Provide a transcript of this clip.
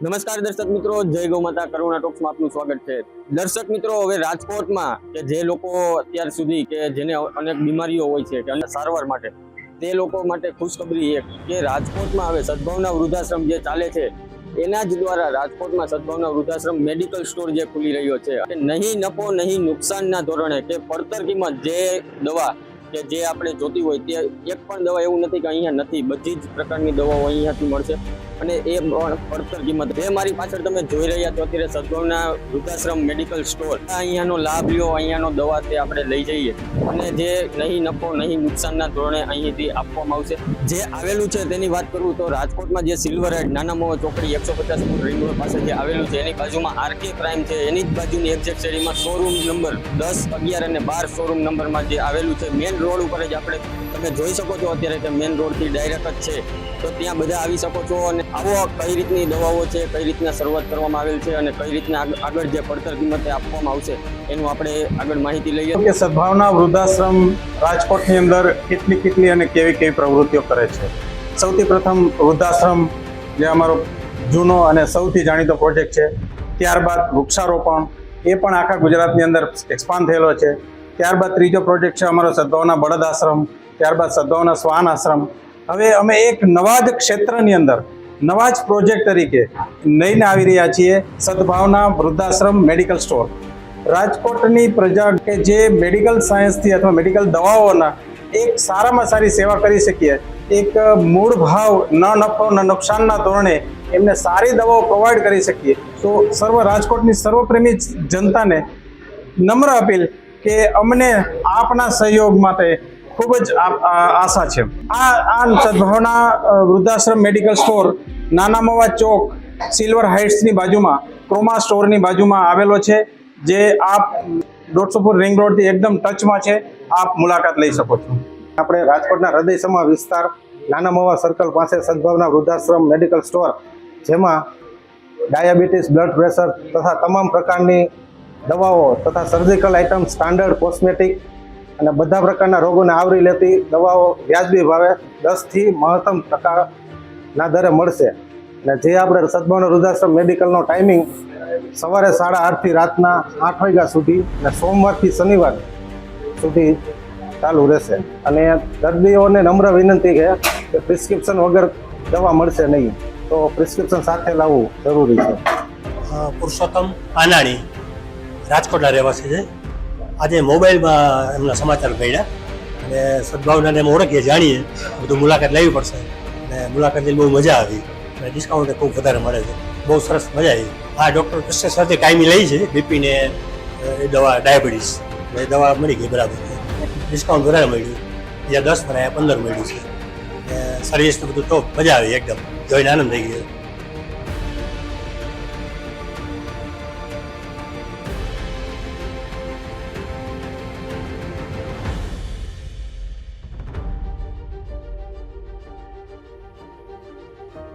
નમસ્કાર દર્શક મિત્રો, જય ગૌ માતા, કરુણા ટોક્સમાં આપનું સ્વાગત છે. દર્શક મિત્રો, હવે રાજકોટમાં કે જે લોકો અત્યાર સુધી કે જેને અનેક બીમારીઓ હોય છે, કે સારવાર માટે, તે લોકો માટે ખુશખબરી એક કે રાજકોટમાં હવે સદભાવના વૃદ્ધાશ્રમ જે ચાલે છે, એના જ દ્વારા રાજકોટમાં સદભાવના વૃદ્ધાશ્રમ મેડિકલ સ્ટોર જે ખુલી રહ્યો છે. કે નહીં નફો, નહીં નુકસાનના ધોરણે, કે પડતર કિંમત જે દવા કે જે આપણે જોતી હોય તે એક પણ દવા એવું નથી કે અહીંયા નથી. બધી જ પ્રકારની દવાઓ અહીંયાથી મળશે. અને એ પડતર કિંમત. એ મારી પાછળ તમે જોઈ રહ્યા છો, અત્યારે સદભાવના વૃદ્ધાશ્રમ મેડિકલ સ્ટોર. અહીંયાનો લાભ લ્યો, અહીંયાનો દવા તે આપણે લઈ જઈએ. અને જે નહીં નફો, નહીં નુકસાનના ધોરણે અહીંથી આપવામાં આવશે. જે આવેલું છે તેની વાત કરું તો રાજકોટમાં જે સિલ્વર હેડ, નાના મોહ ચોકડી, એકસો પચાસ ફૂટ રિંગ રોડ પાસે જે આવેલું છે, એની બાજુમાં આરકે પ્રાઇમ છે. એની જ બાજુની એક્ઝેક્ટ શેરીમાં શોરૂમ નંબર દસ, અગિયાર અને બાર શોરૂમ નંબરમાં જે આવેલું છે મેઇન રોડ ઉપર જ આપણે તમે જોઈ શકો છો અત્યારે કે મેઇન રોડથી ડાયરેક્ટ છે, તો ત્યાં બધા આવી શકો છો અને આવો કઈ રીતની દવાઓ છે, કઈ રીતના શરૂઆત કરવામાં આવેલ છે અને કઈ રીતના આગળ જે પડતર કિંમતે આપવામાં આવશે, એનું આપણે આગળ માહિતી લઈએ. કે સદભાવના વૃદ્ધાશ્રમ રાજકોટની અંદર કેટલી કેટલી અને કેવી કેવી પ્રવૃત્તિઓ કરે છે? સૌથી પ્રથમ વૃદ્ધાશ્રમ, જે અમારો જૂનો અને સૌથી જાણીતો પ્રોજેક્ટ છે, ત્યારબાદ વૃક્ષારોપણ, એ પણ આખા ગુજરાતની અંદર એક્સપાન્ડ થયેલો છે. ત્યારબાદ ત્રીજો પ્રોજેક્ટ છે અમારો સદભાવના બળદ આશ્રમ, ત્યારબાદ સદભાવના શ્વાન આશ્રમ. હવે અમે એક નવા જ ક્ષેત્રની અંદર નવા જ પ્રોજેક્ટ તરીકે લઈને આવી રહ્યા છીએ સદભાવના વૃદ્ધાશ્રમ મેડિકલ સ્ટોર. રાજકોટની પ્રજા કે જે મેડિકલ સાયન્સથી અથવા મેડિકલ દવાઓના એક સારામાં સારી સેવા કરી શકીએ, એક મૂળ ભાવ ન નફો ન નુકસાનના ધોરણે એમને સારી દવાઓ પ્રોવાઈડ કરી શકીએ. તો સર્વ રાજકોટની સર્વપ્રેમી જનતાને નમ્ર અપીલ કે અમને આપના સહયોગ માટે ખૂબ જ આશા છે. આ આ સદભાવના વૃદ્ધાશ્રમ મેડિકલ સ્ટોર, નાના મવા ચોક, સિલ્વર હાઇટ્સની બાજુમાં, ક્રોમા સ્ટોરની બાજુમાં આવેલો છે, જે આપ દોઢસો રિંગ રોડથી એકદમ ટચમાં છે, આપ મુલાકાત લઈ શકો છો. આપણે રાજકોટના હૃદયસમા વિસ્તાર, નાના મવા સર્કલ પાસે સદભાવના વૃદ્ધાશ્રમ મેડિકલ સ્ટોર, જેમાં ડાયાબિટીસ, બ્લડ પ્રેશર તથા તમામ પ્રકારની દવાઓ તથા સર્જિકલ આઇટમ સ્ટાન્ડર્ડ કોસ્મેટિક અને બધા પ્રકારના રોગોને આવરી લેતી દવાઓ વ્યાજબી ભાવે દસથી મહત્તમ ટકાના દરે મળશે. અને જે આપણે સદભાવના વૃદ્ધાશ્રમ મેડિકલનો ટાઈમિંગ સવારે સાડા આઠથી રાતના આઠ વાગ્યા સુધી અને સોમવારથી શનિવાર સુધી ચાલુ રહેશે. અને દર્દીઓને નમ્ર વિનંતી કે પ્રિસ્ક્રિપ્શન વગર દવા મળશે નહીં. તો પ્રિસ્ક્રિપ્શન સાથે લાવવું જરૂરી છે. પુરુષોત્તમ આનાણી. રાજકોટના રહેવાસી છે. આજે મોબાઈલમાં એમના સમાચાર મળ્યા અને સદભાવનાને અમે ઓળખીએ, જાણીએ બધું મુલાકાત લેવી પડશે. અને મુલાકાત લઈને બહુ મજા આવી. અને ડિસ્કાઉન્ટ ખૂબ વધારે મળે છે. બહુ સરસ મજા આવી. આ ડૉક્ટર કૃષ્ણ સાથે કાયમી લઈ છે? બીપી ને, એ દવા ડાયાબિટીસ એ દવા મળી ગઈ બરાબર. ડિસ્કાઉન્ટ વધારે મળ્યું. બીજા દસ ભરાયા પંદર મળ્યું છે. અને સર્વિસ બધું તો મજા આવી એકદમ. જોઈને આનંદ થઈ ગયો.